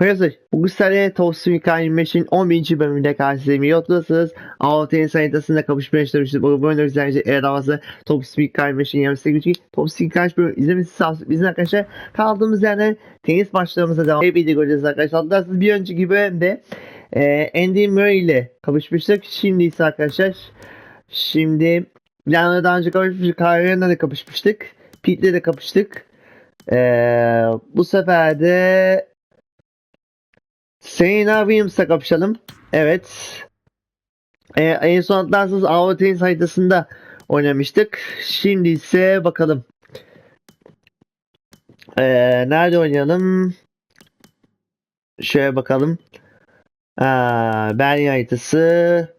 Bugün sizlerle Toast Mika 25'in 11. bölümünde karşınızdayım. Yotlısınız. Altay'ın sanitasında kapışmaya çalıştık. Bu bölümde izleyince eğer havası Toast Mika 25'in 28. gücü. Toast Mika 25 bölüm izlemesi sağ olsun. Bizim arkadaşlar kaldığımız yerden tenis maçlarımıza devam ediyoruz göreceğiz arkadaşlar. Siz bir önceki bölümde e, Andy Murray ile kapışmıştık. Şimdi ise arkadaşlar şimdi yani daha önce kapışmıştık. Karyon'da da kapışmıştık. Pete'le de kapıştık. Ee, bu sefer de Serena Williams'la kapışalım. Evet. Ee, en son atlarsınız Avrupa Tenis haritasında oynamıştık. Şimdi ise bakalım. Ee, nerede oynayalım? Şöyle bakalım. Aa, Berlin haritası.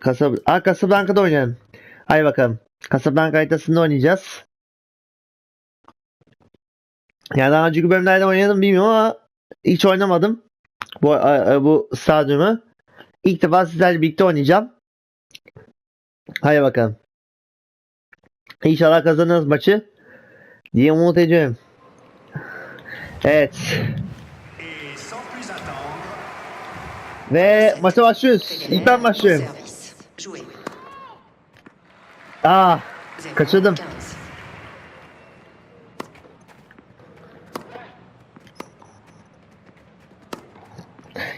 Kasab Aa, Casablanca'da oynayalım. Hadi bakalım. Casablanca haritasında oynayacağız. Yani daha önceki bölümlerde oynadım bilmiyorum ama hiç oynamadım. Bu bu stadyumu. İlk defa sizlerle birlikte oynayacağım. Hadi bakalım. İnşallah kazanırız maçı. Diye umut ediyorum. Evet. Ve maça başlıyoruz. İlk ben başlıyorum. Zéro, kaçırdım.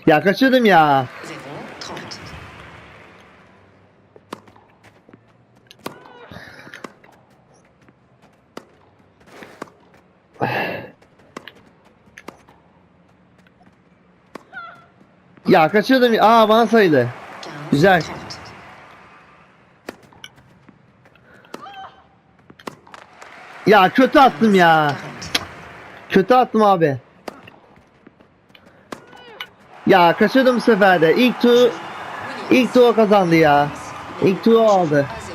Ya kaçırdım ya. 0, 30. Ya kaçırdım. Aa bana sayıldı. 15, Güzel. 30. Ya kötü attım ya. 40. Kötü attım abi. Ya kaçırdım bu sefer de. İlk tur ilk tur o kazandı ya. İlk tur o aldı. À 0.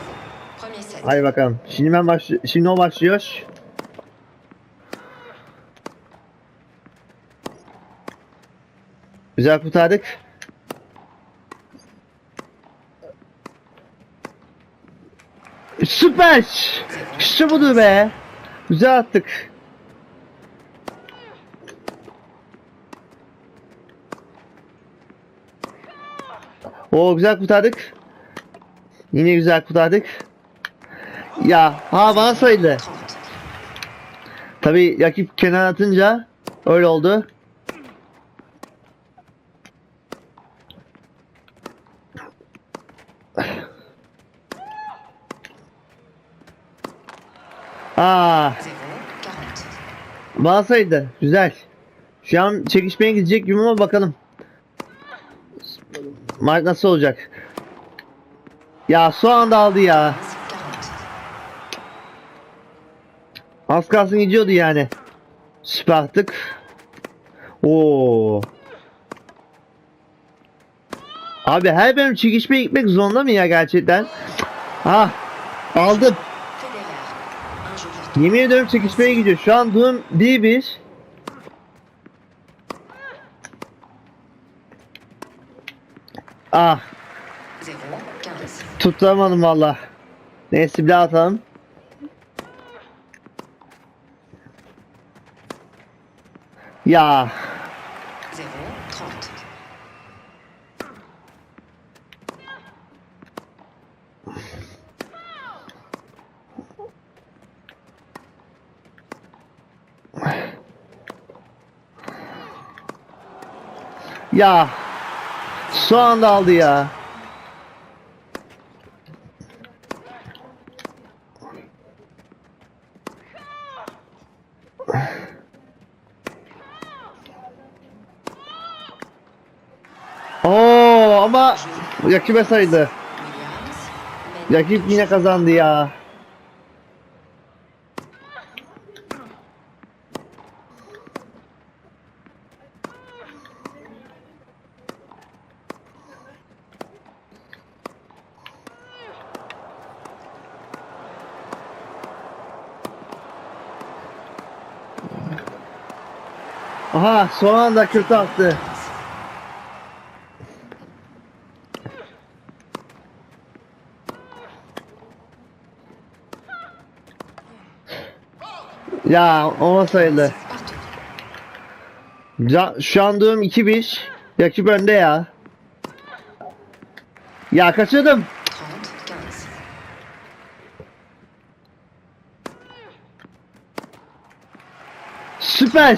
Premier set. Hadi bakalım. Şimdi ben baş şimdi o başlıyor. Güzel kurtardık. Süper. İşte budur be. Güzel attık. Oo güzel kurtardık. Yine güzel kurtardık. Ya ha bana. 30. Tabi rakip kenar atınca öyle oldu. Aa, 0, 40. bana sayıldı. Güzel. Şu an çekişmeye gidecek gibi ama bakalım. Mark nasıl olacak? Ya şu anda aldı ya. 40. Az kalsın gidiyordu yani. Süper attık. Oo. Abi her bölüm çekişmeye gitmek zorunda mı ya gerçekten? Ah aldım. Yemin ediyorum çekişmeye gidiyor. Şu an durum 1-1. Ah 0, 15. tutturamadım valla. Neyse bir daha atalım. Ya 0, 30. ya şu anda aldı ya. Oo ama rakibe saydı. Rakip yine kazandı ya. Aha son anda kötü attı. Ya o sayıldı. Ca- Şu an durum 2-1. Rakip önde ya. Ya kaçırdım. 30, 15. Süper.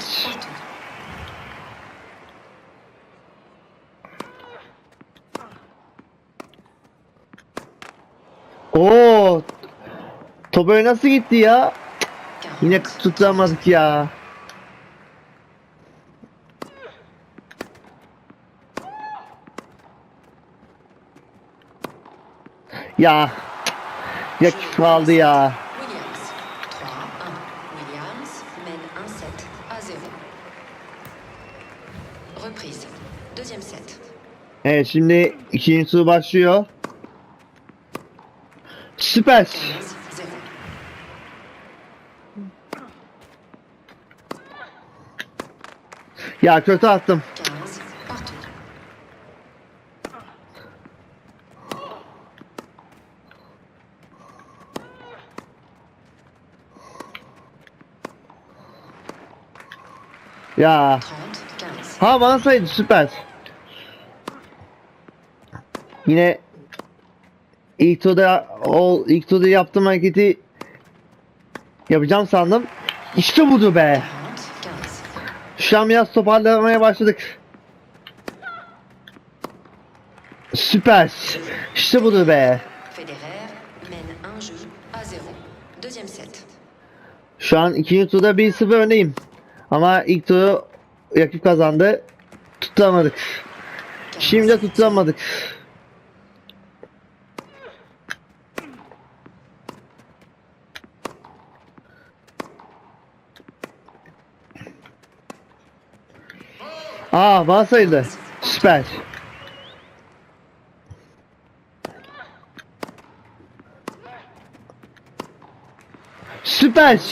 Oo. Top öyle nasıl gitti ya? 40. Yine tutamadık ya. Ya. Ya kaldı ya. Williams. 3, 1. Williams mène 1-7 à 0. Reprise. Deuxième set. Evet şimdi ikinci tur başlıyor. Süper. 15, 0. Ya kötü attım. 15, partout. Ya. 30, 15. Ha bana saydı süper. Yine ilk turda o ilk turda yaptığım hareketi yapacağım sandım. İşte budur be. 40, 15. Şu an biraz toparlamaya başladık. Süper. İşte budur be. Federer mène un jeu à 0. Deuxième set. Şu an ikinci turda 1-0 öndeyim. Ama ilk turu rakip kazandı. Tutamadık. 15, Şimdi de tutamadık. Aa bana sayıldı. Süper. Süper. 30.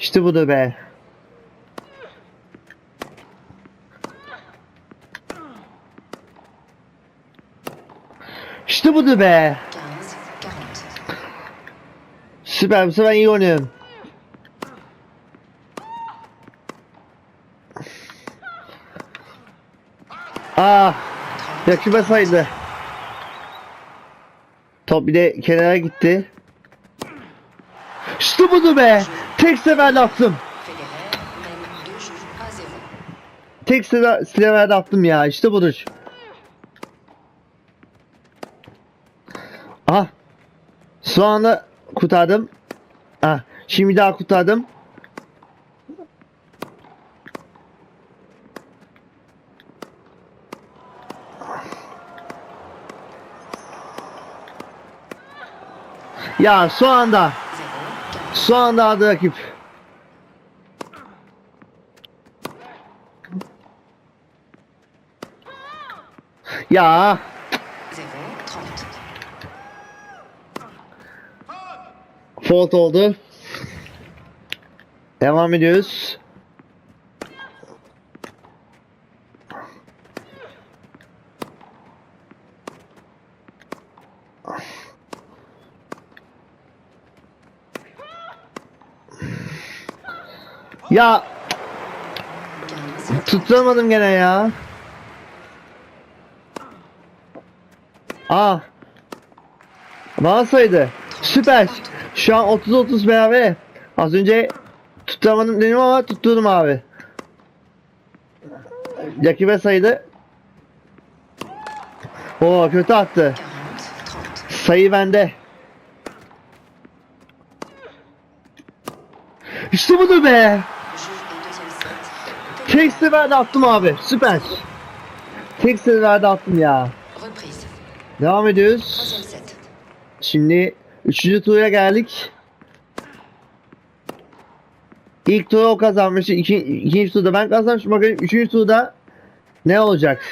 İşte budur be. İşte budur be. 15, 40. Süper bu iyi oynuyorum. Ah, rakibe saydı. Top bir de kenara gitti. İşte budur be. Tek seferde attım. Federer mène deux jeux à 0. Tek sefer seferde attım ya. İşte budur. Ah. Şu anda kurtardım. Ah. Şimdi daha kurtardım. Ya şu anda 0, 15. şu anda adı rakip. Ya 0, 30. fault oldu. Devam ediyoruz. Ya 15, tutturamadım gene ya. Aa. Bana saydı. Süper. Şu an 30-30 beraber. Az önce tutturamadım dedim ama tutturdum abi. Rakibe saydı. Oo kötü attı. 40, 30. Sayı bende. İşte budur be. Tek seferde attım abi. Süper. Tek seferde attım ya. Devam ediyoruz. Şimdi üçüncü tura geldik. İlk tura o kazanmıştı. İki, ikinci turda ben kazanmıştım. Bakın üçüncü turda ne olacak?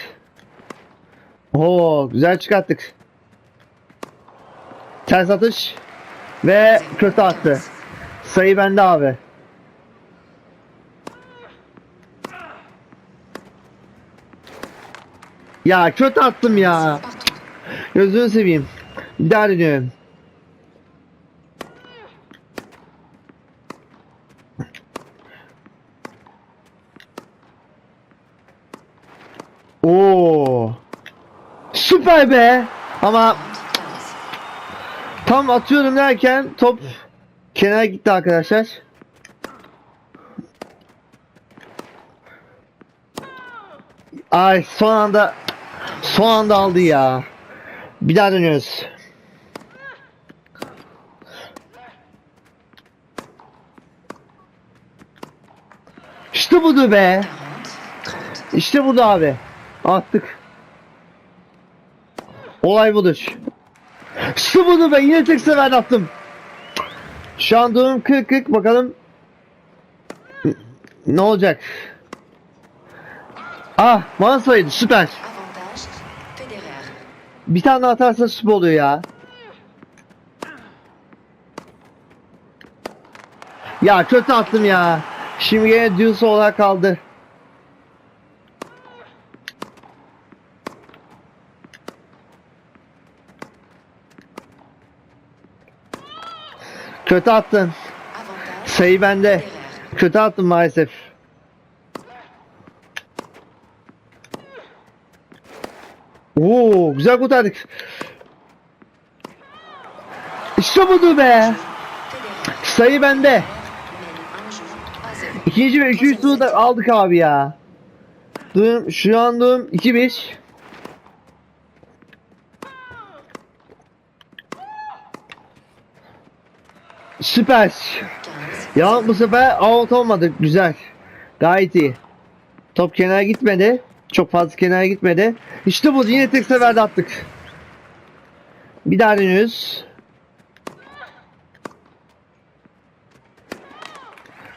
Oo güzel çıkarttık. Ters atış ve kötü attı. Sayı bende abi. Ya kötü attım ya. Gözünü seveyim. İdare ediyorum. Oo. Süper be. Ama tam atıyorum derken top kenara gitti arkadaşlar. Ay son anda son anda aldı ya. Bir daha dönüyoruz. İşte budur be. 40. 30. İşte burada abi. Attık. Olay budur. İşte bunu ben yine tek sefer attım. Şu an durum 40-40 bakalım. Ne olacak? Ah bana sayıldı süper. Bir tane atarsa süper oluyor ya. Ya kötü attım ya. Şimdi yine deuce olarak kaldı. Kötü attın. Sayı bende. Kötü attım maalesef. Oo, güzel kurtardık. İşte budur be. Sayı bende. Mène un jeu à 0. İkinci ve üçüncü turu da aldık abi ya. Durum, şu an durum 2-1. Süper. 15. Ya bu sefer out olmadı. Güzel. Gayet iyi. Top kenara gitmedi. Çok fazla kenara gitmedi. İşte bu yine tek seferde attık. Bir daha dönüyoruz.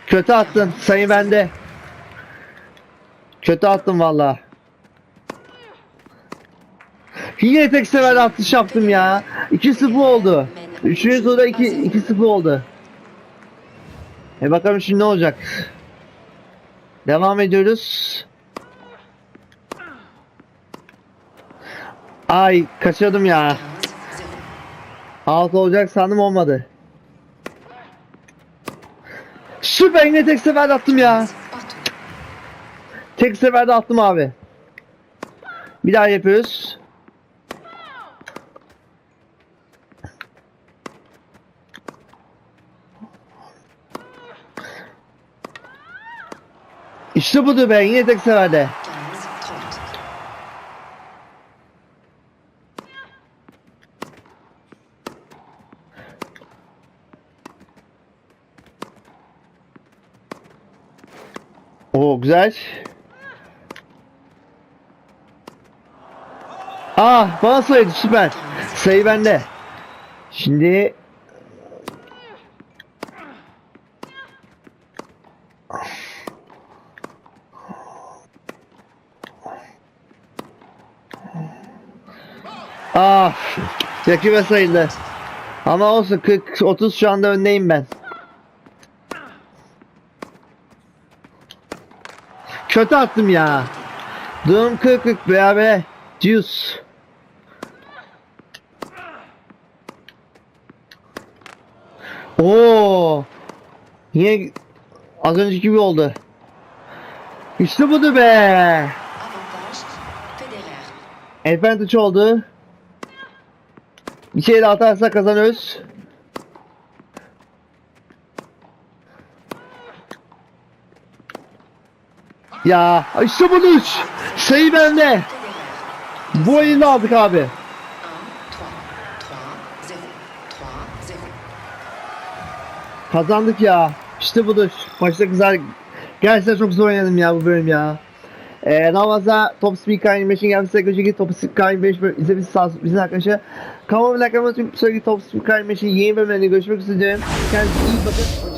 Kötü attın. Sayı bende. Kötü attın valla. Yine tek seferde atış yaptım ya. 2-0 oldu. Üçüncü turda 2-0 oldu. E bakalım şimdi ne olacak. Devam ediyoruz. Ay kaçırdım ya. 15. 0. Alt olacak sandım olmadı. Süper yine tek seferde attım ya. Tek seferde attım abi. Bir daha yapıyoruz. İşte budur be yine tek seferde. 15. 30. Oo güzel. Ah bana sayıydı süper. Sayı bende. Şimdi Ah rakibe sayıldı. Ama olsun 40 30 şu anda öndeyim ben. Kötü attım ya. Durum 40 40 beraber. Juice. Oo. Yine az önceki gibi oldu. İşte budur be. Advantage oldu. Bir şey daha atarsa kazanıyoruz. Ya işte budur. Sayı bende. Bu elini aldık abi. 1, 3, 3, 0. 3, 0. Kazandık ya. İşte budur. Maçta güzel. Gerçekten çok zor oynadım ya bu bölüm ya. Ee, daha fazla Top Speed Animation gelmişse görecek Top Speed Animation bölüm izlemesi sağ olsun bizim arkadaşlar. Kanalıma like atmayı unutmayın. Sonraki Top Speed Animation yeni bölümlerinde görüşmek üzere. Kendinize iyi bakın.